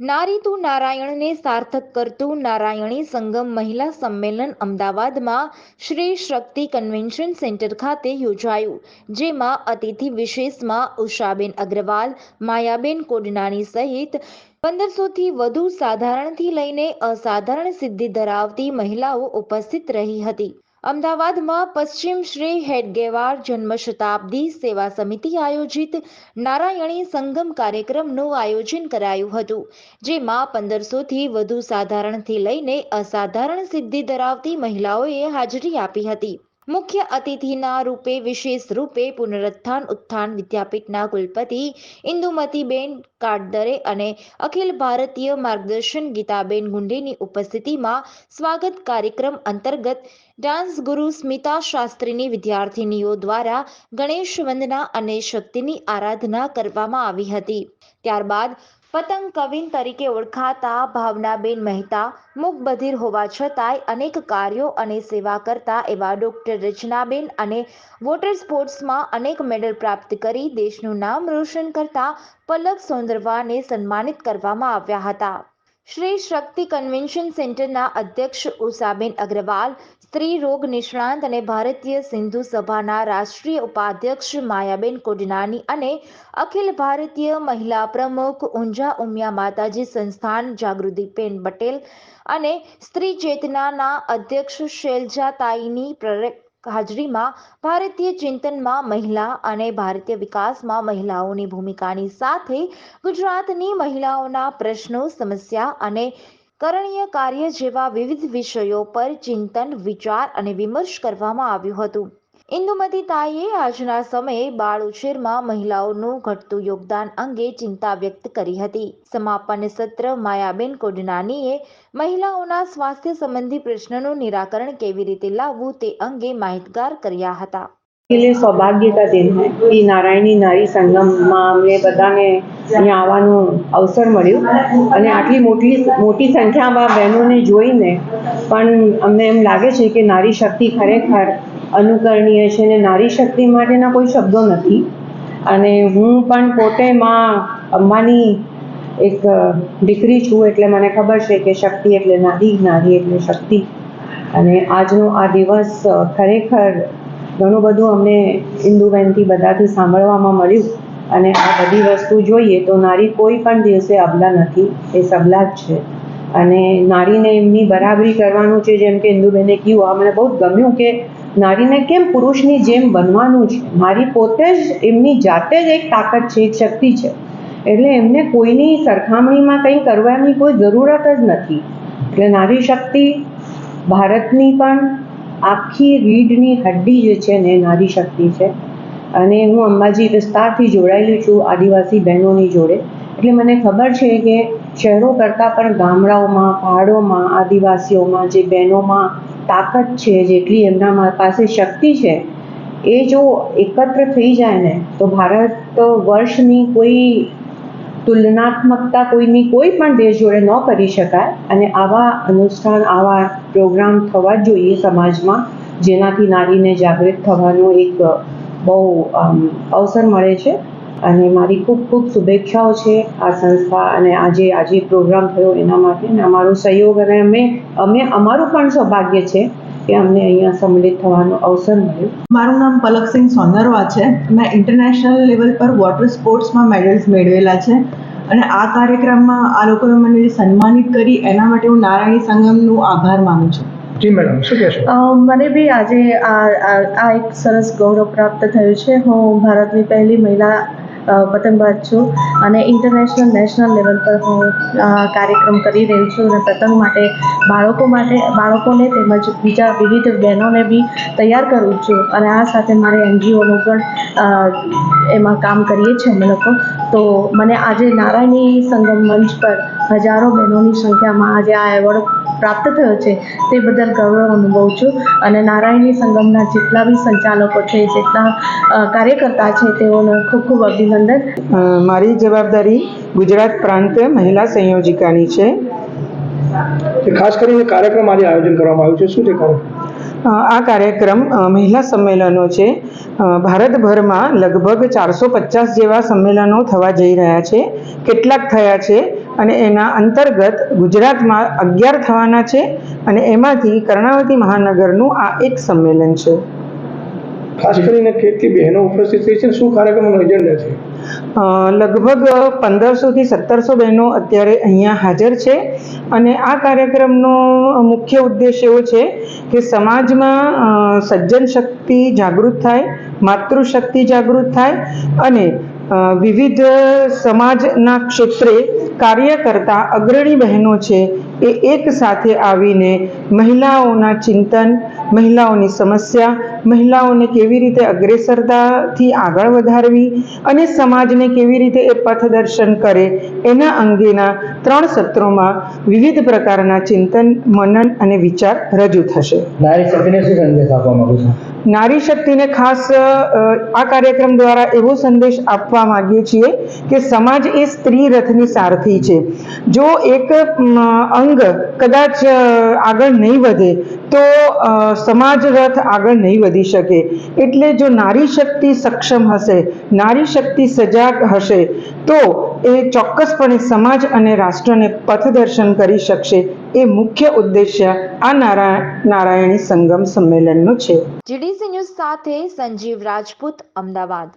નારી તું નારાયણને સાર્થક કરતું નારાયણી સંગમ મહિલા સંમેલન અમદાવાદમાં શ્રી શક્તિ કન્વેન્શન સેન્ટર ખાતે યોજાયું, જેમાં અતિથિ વિશેષમાં ઉષાબેન અગ્રવાલ, માયાબેન કોડનાની સહિત પંદરસોથી વધુ સાધારણથી લઈને અસાધારણ સિદ્ધિ ધરાવતી મહિલાઓ ઉપસ્થિત રહી હતી. અમદાવાદમાં પશ્ચિમ શ્રી હેડગેવાર જન્મ શતાબ્દી સેવા સમિતિ આયોજિત નારાયણી સંગમ કાર્યક્રમનું આયોજન કરાયું હતું, જેમાં પંદરસોથી વધુ સાધારણથી લઈને અસાધારણ સિદ્ધિ ધરાવતી મહિલાઓએ હાજરી આપી હતી. મુખ્ય અતિથિના રૂપે, વિશેષ રૂપે પુનરુત્થાન ઉત્થાન વિદ્યાપીઠના કુલપતિ ઇન્દુમતીબેન કાટદરે અને અખિલ ભારતીય માર્ગદર્શન ગીતાબેન ગુંડેની ઉપસ્થિતિમાં સ્વાગત કાર્યક્રમ અંતર્ગત ડાન્સ ગુરુ સ્મિતા શાસ્ત્રીની વિદ્યાર્થિનીઓ દ્વારા ગણેશ વંદના અને શક્તિની આરાધના કરવામાં આવી હતી. ત્યારબાદ પતંગ કવિન તરીકે ઓળખાતા ભાવનાબેન મહેતા મૂક હોવા છતાંય અનેક કાર્યો અને સેવા કરતા એવા ડોક્ટર રચનાબેન અને વોટર સ્પોર્ટ્સમાં અનેક મેડલ પ્રાપ્ત કરી દેશનું નામ રોશન કરતા પલક સોંદરવાને સન્માનિત કરવામાં આવ્યા હતા. શ્રી શક્તિ કન્વેન્શન સેન્ટરના અધ્યક્ષ ઉષાબેન અગ્રવાલ, સ્ત્રી રોગ નિષ્ણાંત અને ભારતીય સિંધુ સભાના રાષ્ટ્રીય ઉપાધ્યક્ષ માયાબેન કોડનાની અને અખિલ ભારતીય મહિલા પ્રમુખ ઊંઝા ઉમિયા માતાજી સંસ્થાન જાગૃતિબેન પટેલ અને સ્ત્રી ચેતનાના અધ્યક્ષ શૈલજાતાઈની પ્રેરક હાજરીમાં ભારતીય ચિંતનમાં મહિલા અને ભારતીય વિકાસમાં મહિલાઓની ભૂમિકાની સાથે ગુજરાતની મહિલાઓના પ્રશ્નો, સમસ્યા અને કરણીય કાર્ય જેવા વિવિધ વિષયો પર ચિંતન, વિચાર અને વિમર્શ કરવામાં આવ્યું હતું. ઇન્દુમતી તાઈએ આજના સમયે બાળ ઉછેરમાં મહિલાઓનું ઘટતું યોગદાન અંગે ચિંતા વ્યક્ત કરી હતી સમાપન સત્ર માયાબેન કોડનાનીએ મહિલાઓના સ્વાસ્થ્ય સંબંધી પ્રશ્નનું નિરાકરણ કેવી રીતે લાવવું તે અંગે માહિતગાર કર્યા હતા के लिए सौभाग्य का दिन है कि નારાયણી નારી સંગમમાં અમને બધાને અહીંયા આવવાનું અવસર મળ્યું અને આટલી મોટી મોટી સંખ્યામાં બહેનોને જોઈને પણ અમને એમ લાગે છે કે નારી શક્તિ ખરેખર અનુકરણીય છે ને નારી શક્તિ માટેના કોઈ શબ્દો નથી. અને હું પણ પોતે માં અંબાની એક દીકરી છું એટલે મને ખબર છે કે શક્તિ એટલે નારી નારી એટલે શક્તિ. અને આજનો આ દિવસ ખરેખર ઘણું બધું અમને ઇન્દુબેનથી બધાથી સાંભળવામાં મળ્યું. અને આ બધી વસ્તુ જોઈએ તો નારી કોઈ પણ દિવસે અબલા નથી, એ સબલા જ છે. અને નારીને એમની બરાબરી કરવાનું છે, જેમ કે ઇન્દુબેને કહ્યું આ મને બહુ ગમ્યું કે નારીને કેમ પુરુષની જેમ બનવાનું છે? મારી પોતે જ એમની જાતે જ એક તાકાત છે, એક શક્તિ છે. એટલે એમને કોઈની સરખામણીમાં કંઈ કરવાની કોઈ જરૂરત જ નથી. એટલે નારી શક્તિ ભારતની પણ આખી રીઢની હડ્ડી જે છે ને નારી શક્તિ છે. અને હું અંબાજી વિસ્તારથી જોડાયેલી છું, આદિવાસી બહેનોની જોડે. એટલે મને ખબર છે કે શહેરો કરતાં પણ ગામડાઓમાં, પહાડોમાં, આદિવાસીઓમાં જે બહેનોમાં તાકાત છે, જેટલી એમના પાસે શક્તિ છે, એ જો એકત્ર થઈ જાય ને, તો ભારત વર્ષની કોઈ તુલનાત્મકતા કોઈની કોઈ પણ દેશ જોડે ન કરી શકાય અને આવા અનુષ્ઠાન, આવા પ્રોગ્રામ થવા જ જોઈએ સમાજમાં, જેનાથી નારીને જાગૃત થવાનો એક બહુ અવસર મળે છે. અને મારી ખૂબ ખૂબ શુભેચ્છાઓ છે આ સંસ્થા અને આજે આજે પ્રોગ્રામ થયો એના માટે અને અમારો સહયોગ અને અમે અમે અમારું પણ સૌભાગ્ય છે કે અમને અહીંયા સંમિલિત થવાનો અવસર મળ્યો. મારું નામ પલકસિંહ સોનરવા છે. મેં ઇન્ટરનેશનલ લેવલ પર વોટર સ્પોર્ટ્સમાં મેડલ્સ મેળવેલા છે અને આ કાર્યક્રમમાં આ લોકોએ મને સન્માનિત કરી એના માટે હું નારાયણી સંગમનું આભાર માનું છું. જી મેડમ શું કહેશો? મને બી આજે આ આ એક સરસ ગૌરવ પ્રાપ્ત થયું છે. હું ભારતની પહેલી મહિલા પતંગબાજ છું અને ઇન્ટરનેશનલ નેશનલ લેવલ પર હું કાર્યક્રમ કરી રહી છું અને પતંગ માટે, બાળકો માટે, બાળકોને તેમજ બીજા વિવિધ બહેનોને બી તૈયાર કરું છું. અને આ સાથે મારે એનજીઓનું પણ એમાં કામ કરીએ છીએ અમે લોકો. તો મને આજે નારાયણી સંગમ મંચ પર હજારો બહેનોની સંખ્યામાં આજે આ એવોર્ડ પ્રાપ્ત થયો છે તે બદલ ગૌરવ અનુભવું છું અને નારાયણી સંગમના જેટલા બી સંચાલકો છે જેટલા કાર્યકર્તા છે તેઓને ખૂબ ખૂબ અભિનંદન. મારી જવાબદારી ગુજરાત પ્રાંત મહિલા સંયોજિકાની છે. ખાસ કરીને કાર્યક્રમ આજે આયોજન કરવામાં આવ્યું છે શું છે કાર્યક્રમ આ કાર્યક્રમ મહિલા સંમેલનો છે. ભારતભરમાં લગભગ ચારસો પચાસ જેવા સંમેલનો થવા જઈ રહ્યા છે. કેટલાક થયા છે. અને એના અંતર્ગત ગુજરાતમાં અગિયાર થવાના છે અને એમાંથી કર્ણાવતી મહાનગરનું આ એક સંમેલન છે. ખાસ કરીને કેટલી બહેનો ઉપસ્થિત થઈ છે શું કાર્યક્રમનો એજન્ડા છે? લગભગ પંદરસોથી સત્તરસો બહેનો અત્યારે અહીંયા હાજર છે અને આ કાર્યક્રમનો મુખ્ય ઉદ્દેશ એવો છે કે સમાજમાં સજ્જન શક્તિ જાગૃત થાય માતૃશક્તિ જાગૃત થાય અને વિવિધ સમાજના ક્ષેત્રે કાર્ય કરતા અગ્રણી બહેનો છે એ એક સાથે આવીને મહિલાઓના ચિંતન, મહિલાઓની સમસ્યા, મહિલાઓને કેવી રીતે અગ્રેસરતાથી આગળ વધારવી અને સમાજને કેવી રીતે એ પથદર્શન કરે એના અંગેના ત્રણ સત્રોમાં વિવિધ પ્રકારના ચિંતન, મનન અને વિચાર રજૂ થશે. નારી શક્તિને શું સંદેશ આપવા માંગુ છું? નારી શક્તિને ખાસ આ કાર્યક્રમ દ્વારા એવો સંદેશ આપવા માગીએ છીએ કે સમાજ એ સ્ત્રી રથની સારથી છે. જો એક અંગ કદાચ આગળ નહીં વધે, તો સમાજ રથ આગળ નહીં વધી શકે. એટલે જો નારી શક્તિ સક્ષમ હશે નારી શક્તિ સજાગ હશે, તો એ ચોક્કસપણે સમાજ અને રાષ્ટ્રને પથદર્શન કરી શકશે. એ મુખ્ય ઉદ્દેશ્ય આ નારા, નારાયણી સંગમ સંમેલનનું છે. જીડીસી ન્યૂઝ સાથે સંજીવ રાજપૂત, અમદાવાદ.